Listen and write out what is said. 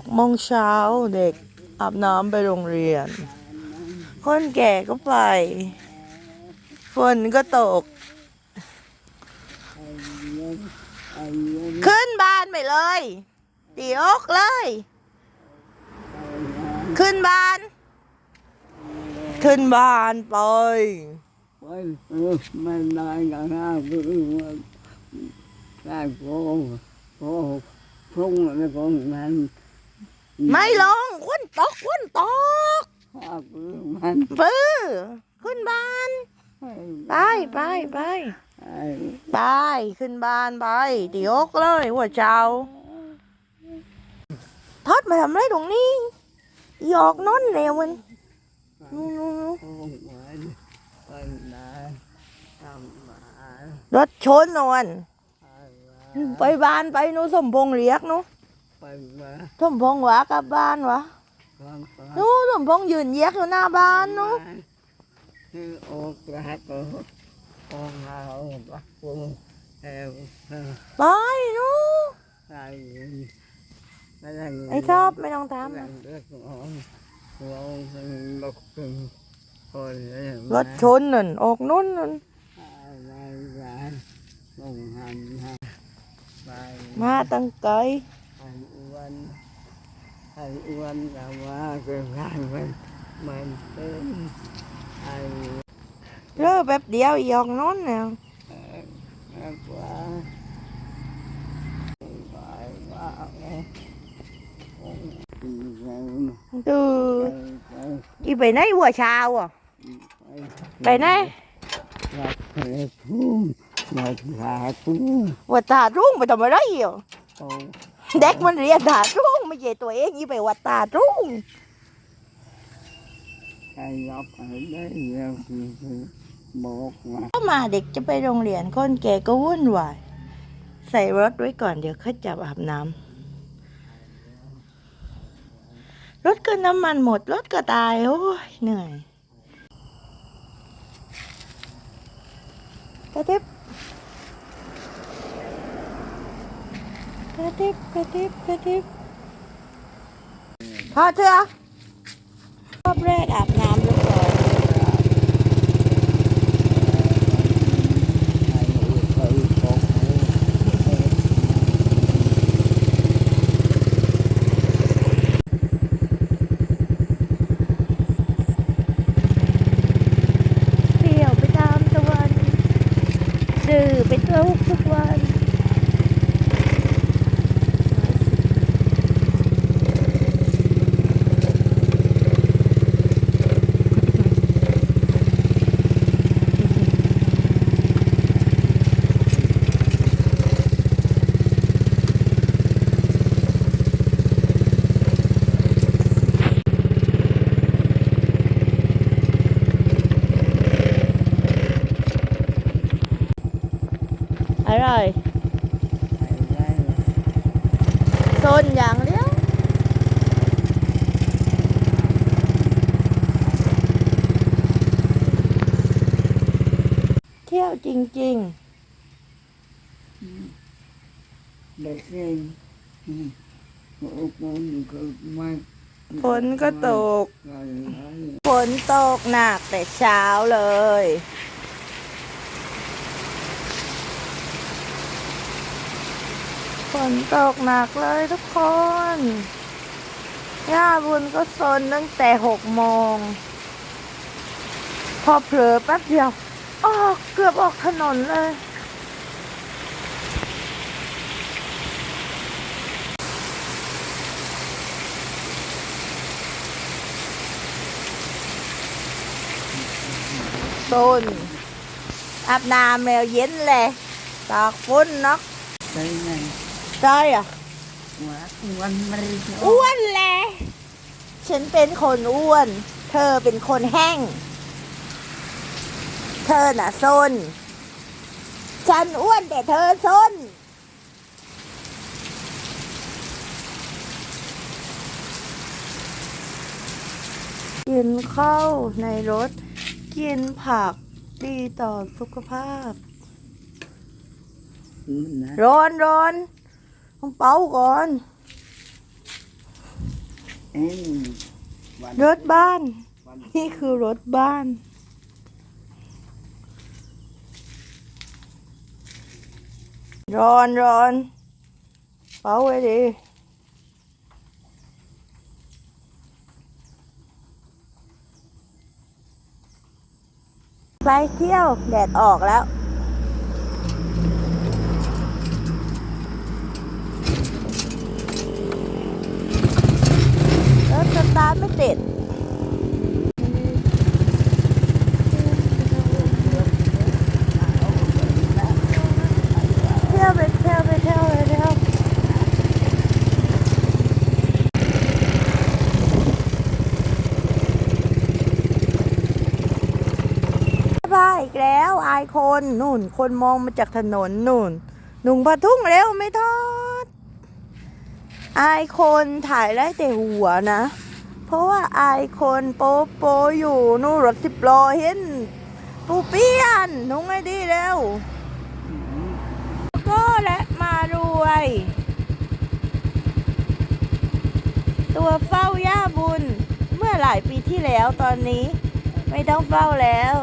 กโมงเช้าเด็กอาบน้ำไปโรงเรียน คนแก่ก็ไป ฝนก็ตก ขึ้นบ้านไปเลยตีอกเลย ขึ้นบ้าน ขึ้นบ้านไปไปเออมันได้กันนะเพื่อนได้โกงโอ้พุ่งแล้วก็มัน ไม่ลงควนตกควนตกข้าเพื่อนมันปื้อขึ้นบ้าน ไปไปไปไอ้ไปขึ้นบ้านไปตีอกเลยหัวเจ้าทอดมาทำไรตรงนี้หยอกนอนเร็วมันนู่นๆพุ่งมันไปได้ทำมาๆรถชนนวนไปบ้านไปหนูสมพงษ์เรียกหนู ไปมาสมพงษ์วะกลับบ้านวะฟังฟังหนูสมพงษ์ยืนเยียกอยู่หน้าบ้านหนูคือโอกรักก็โอ้เราบักพุ่งเอวไปหนูใส่ไไอ้ชอบไม่ต้องททำเรื่องของเราเป็นลกเป็นคนเลยำรถชนนั่นออกนู้นนั่นอะไรกันลงหันฮะไปมาตั้งไกลไอ้อ้วน ไอ้อ้วนแต่ว่าเกิดงานมันมันเป็นไอ้เลิกแป๊บเดียวอีออกนู้นเนี่ยแม่กว่าไปว่าไงไปดูไปอีไปไหนหัวเช้าอะไปไหนรักเลยพุ่มรักขาพุ่มหัวตารุ่งไปทำอะไรอะโอ้เด็กมันเรียนตารุ่ง ไม่ใช่ตัวเองอีไปวัดตารุ่งใครรับอะไรได้เรื่องคือบอกมาเข้ามาเด็กจะไปโรงเรียนคนแก่ก็วุ่นวายใส่รถไว้ก่อนเดี๋ยวเขาจับอาบน้ำรถก็น้ำมันหมด รถก็ตาย โอ้ยเหนื่อยกระติบกระติบกระติบกระติบ พอเถอะรอบแรกอาบน้ำเรียบร้อยใครเคยบอกเที่ยวไปตามตะวันดื้อไปทุกทุกวัน อร่อยโซนอย่างเดียวเที่ยวจริงเด็กเองฝนก็ตก ฝนตกหนักแต่เช้าเลย นตกหนักเลยทุกคน ย่าบุญก็ซนตั้งแต่หกโมง พอเผลอแป๊บเดียวออกเกือบออกถนนเลย ต้นอาบน้ำแล้วเย็นเลยตากฝนเนาะใช่ ไงใช่อะว่าวันไม่ได้อ้วนแหละฉันเป็นคนอ้วน เธอเป็นคนแห้ง เธอน่ะซนฉันอ้วนแต่เธอซนกินข้าวในรถ กินผักดีต่อสุขภาพมันนะร้อนร้อน ต้องเป่าก่อนเอ็นวันรถบ้าน วันนี่คือรถบ้าน ร้อนร้อนเป่าไว้ดิไปเที่ยวแดดออกแล้ว รถสตาร์ทไม่ติด เที่ยวไปเที่ยวไปเที่ยวไปเที่ยว บ้าอีกแล้วอายคนนู่น คนมองมาจากถนนนู่นหนุ่งผ้าทุ่งเร็วไม่ทอด อายคนถ่ายได้แต่หัวนะ เพราะว่าอายคนโป๊โปอยู่นู่นรถสิบล้อเห็น ปูเปี้ยนนุ่งไอ้ดีเร็วก็และมารวย ตัวเฝ้าย่าบุญเมื่อหลายปีที่แล้วตอนนี้ ไม่ต้องเฝ้าแล้ว